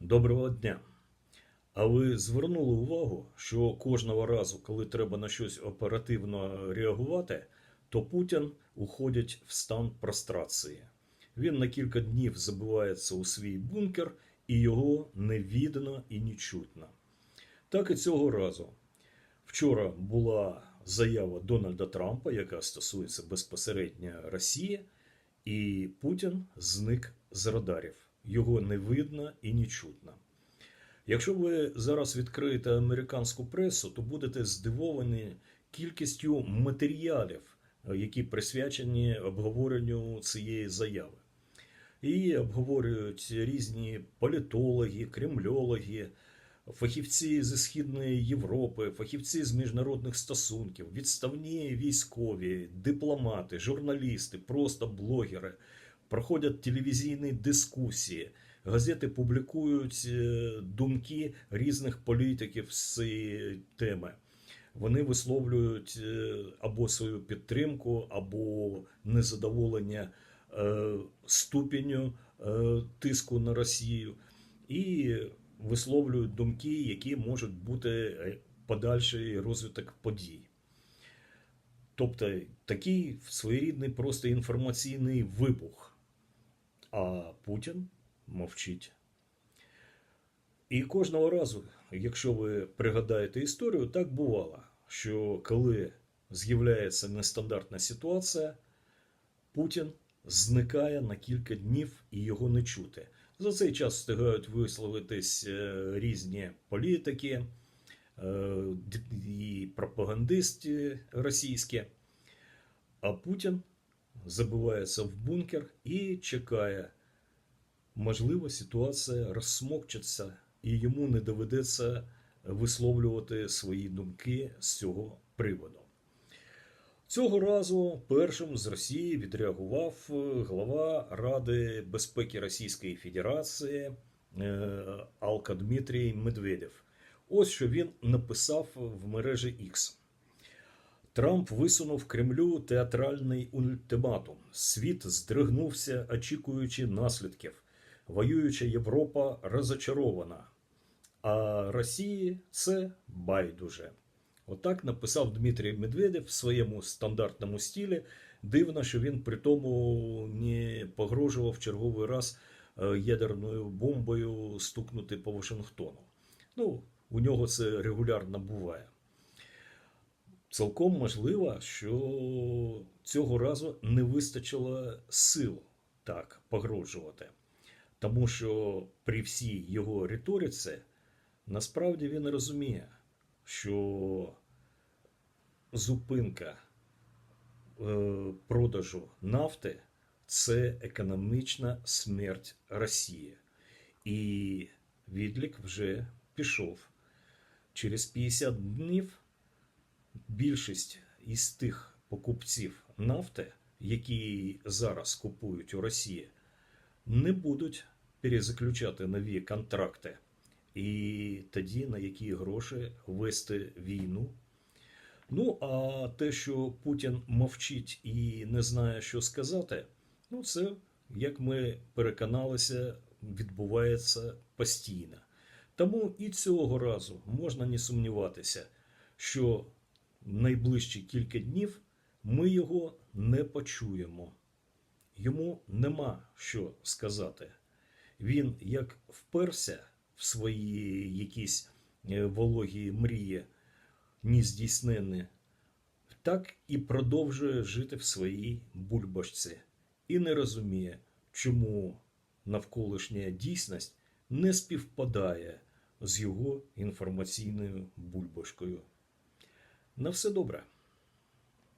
Доброго дня! А ви звернули увагу, що кожного разу, коли треба на щось оперативно реагувати, то Путін уходить в стан прострації. Він на кілька днів забивається у свій бункер, і його не видно і не чутно. Так і цього разу. Вчора була заява Дональда Трампа, яка стосується безпосередньо Росії, і Путін зник з радарів. Його не видно і не чутно. Якщо ви зараз відкриєте американську пресу, то будете здивовані кількістю матеріалів, які присвячені обговоренню цієї заяви. Її обговорюють різні політологи, кремльологи, фахівці зі Східної Європи, фахівці з міжнародних стосунків, відставні військові, дипломати, журналісти, просто блогери. Проходять телевізійні дискусії, газети публікують е, думки різних політиків з цієї теми. Вони висловлюють е, або свою підтримку, або незадоволення е, ступеню тиску на Росію, і висловлюють думки, які можуть бути подальший розвиток подій. Тобто такий своєрідний просто інформаційний вибух. А Путін мовчить. І кожного разу, якщо ви пригадаєте історію, так бувало, що коли з'являється нестандартна ситуація, Путін зникає на кілька днів і його не чути. За цей час встигають висловитись е, різні політики е, і пропагандисти російські. А Путін забивається в бункер і чекає. Можливо, ситуація розсмокчеться, і йому не доведеться висловлювати свої думки з цього приводу. Цього разу першим з Росії відреагував глава Ради безпеки Російської Федерації е, Алка Дмитрій Медведєв. Ось що він написав в мережі X. Трамп висунув Кремлю театральний ультиматум. Світ здригнувся, очікуючи наслідків. Воююча Європа розочарована. А Росії це байдуже. Отак написав Дмитрій Медведєв в своєму стандартному стілі. Дивно, що він при тому не погрожував черговий раз е, ядерною бомбою стукнути по Вашингтону. Ну, у нього це регулярно буває. Цілком можливо, що цього разу не вистачило сил так погрожувати. Тому що при всій його риториці насправді він розуміє, що зупинка е, продажу нафти це економічна смерть Росії. І відлік вже пішов. Через 50 днів більшість із тих покупців нафти, які зараз купують у Росії, не будуть перезаключати нові контракти. І тоді на які гроші вести війну. Ну, а те, що Путін мовчить і не знає, що сказати, ну, це, як ми переконалися, відбувається постійно. Тому і цього разу можна не сумніватися, що найближчі кілька днів ми його не почуємо. Йому нема що сказати. Він як вперся в свої якісь е, вологі мрії, нездійсненні, так і продовжує жити в своїй бульбашці і не розуміє, чому навколишня дійсність не співпадає з його інформаційною бульбашкою. На все добре.